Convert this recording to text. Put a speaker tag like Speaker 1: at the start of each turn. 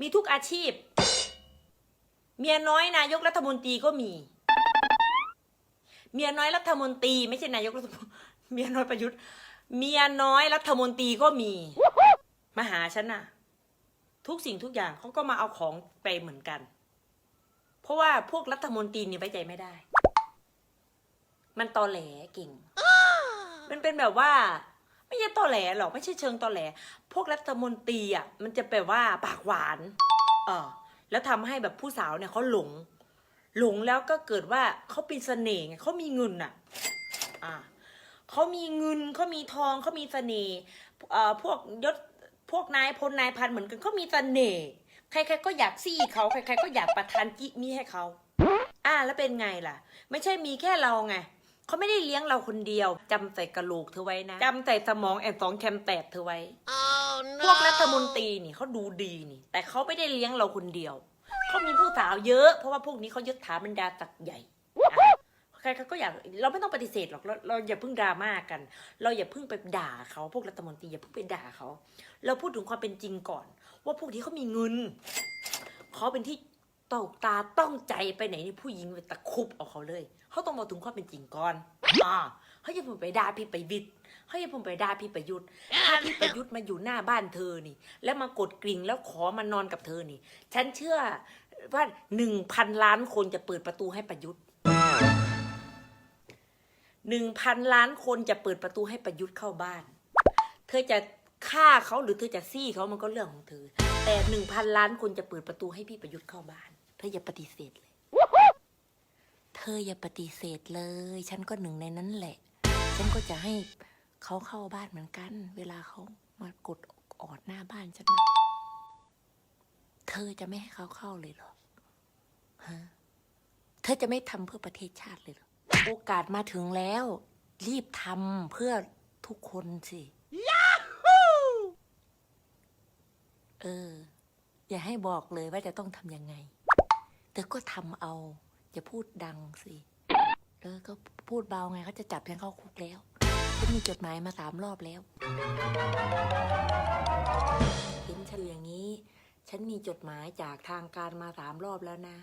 Speaker 1: มีทุกอาชีพ เมียน้อยนายกรัฐมนตรีก็มี เมียน้อยรัฐมนตรี ไม่ใช่นายกรัฐมนตรีเมียน้อยประยุทธ์ เมียน้อยรัฐมนตรีก็มี มาหาฉันน่ะทุกสิ่งทุกอย่างเขาก็มาเอาของไปเหมือนกัน เพราะว่าพวกรัฐมนตรีนี่ไว้ใจไม่ได้ มันตอแหลเก่ง มันเป็นแบบว่า ไม่ใช่ตอแหลหรอกไม่ใช่เชิงตอแหล พวกรัฐมนตรีอะมันจะแบบว่าปากหวาน เออแล้วทำให้แบบผู้สาวเนี่ยเขาหลง หลงแล้วก็เกิดว่าเขาเป็นเสน่ห์ไงเขามีเงินอะ อ่าเขามีเงินเขามีทองเขามีเสน่ห์เอ่อพวกยศพวกนายพลนายพันเหมือนกันเขามีเสน่ห์ใครๆก็อยากซี่เขาใครๆก็อยากประทานกิมีให้เขาอ่าแล้วเป็นไงล่ะ ไม่ใช่มีแค่เราไง เขาไม่ได้เลี้ยงเราคนเดียว จำใส่กระโหลกเธอไว้นะ จำใส่สมองแอนสองแคมแตกเธอไว้พวกรัฐมนตรีนี่เขาดูดีนี่ แต่เขาไม่ได้เลี้ยงเราคนเดียว เขามีผู้สาวเยอะ เพราะว่าพวกนี้เขายศถาบรรดาตักใหญ่อะใครๆก็อยากเราไม่ต้องปฏิเสธหรอกเราเราอย่าเพิ่งดราม่ากัน เราอย่าเพิ่งไปด่าเขาพวกรัฐมนตรีอย่าเพิ่งไปด่าเขา เราพูดถึงความเป็นจริงก่อน ว่าพวกนี้เขามีเงินเขาเป็นที่ ตกตาต้องใจไปไหนนี่ผู้หญิงไปตะคุบเอาเขาเลย เขาต้องมาถึงความเป็นจริงก่อนอ่าเขาอย่าเพิ่งไปด่าพี่ไปวิทย์เขาอย่าเพิ่งไปด่าพี่ประยุทธ์ถ้าพี่ประยุทธ์มาอยู่หน้าบ้านเธอนี่ แล้วมากดกริ่งแล้วขอมานอนกับเธอนี่ ฉันเชื่อว่าหนึ่งพันล้านคนจะเปิดประตูให้ประยุทธ์หนึ่งพันล้านคนจะเปิดประตูให้ประยุทธ์เข้าบ้าน เธอจะฆ่าเขาหรือเธอจะซี่เขามันก็เรื่องของเธอ แต่หนึ่งพันล้านคนจะเปิดประตูให้พี่ประยุทธ์เข้าบ้าน เธออย่าปฏิเสธเลย เธออย่าปฏิเสธเลย ฉันก็หนึ่งในนั้นแหละ ฉันก็จะให้เขาเข้าบ้านเหมือนกัน เวลาเขามากดออดหน้าบ้านฉันนะเธอจะไม่ให้เขาเข้าเลยเหรอ ฮะ เธอจะไม่ทำเพื่อประเทศชาติเลยเหรอ โอกาสมาถึงแล้ว รีบทำเพื่อทุกคนสิเออ อย่าให้บอกเลยว่าจะต้องทำยังไง แต่ก็ทำเอา อย่าพูดดังสิ เออก็พูดเบาไงเขาจะจับฉันเข้าคุกแล้วฉันมีจดหมายมาสามรอบแล้วเห็นฉันอย่างนี้ ฉันมีจดหมายจากทางการมาสามรอบแล้วนะ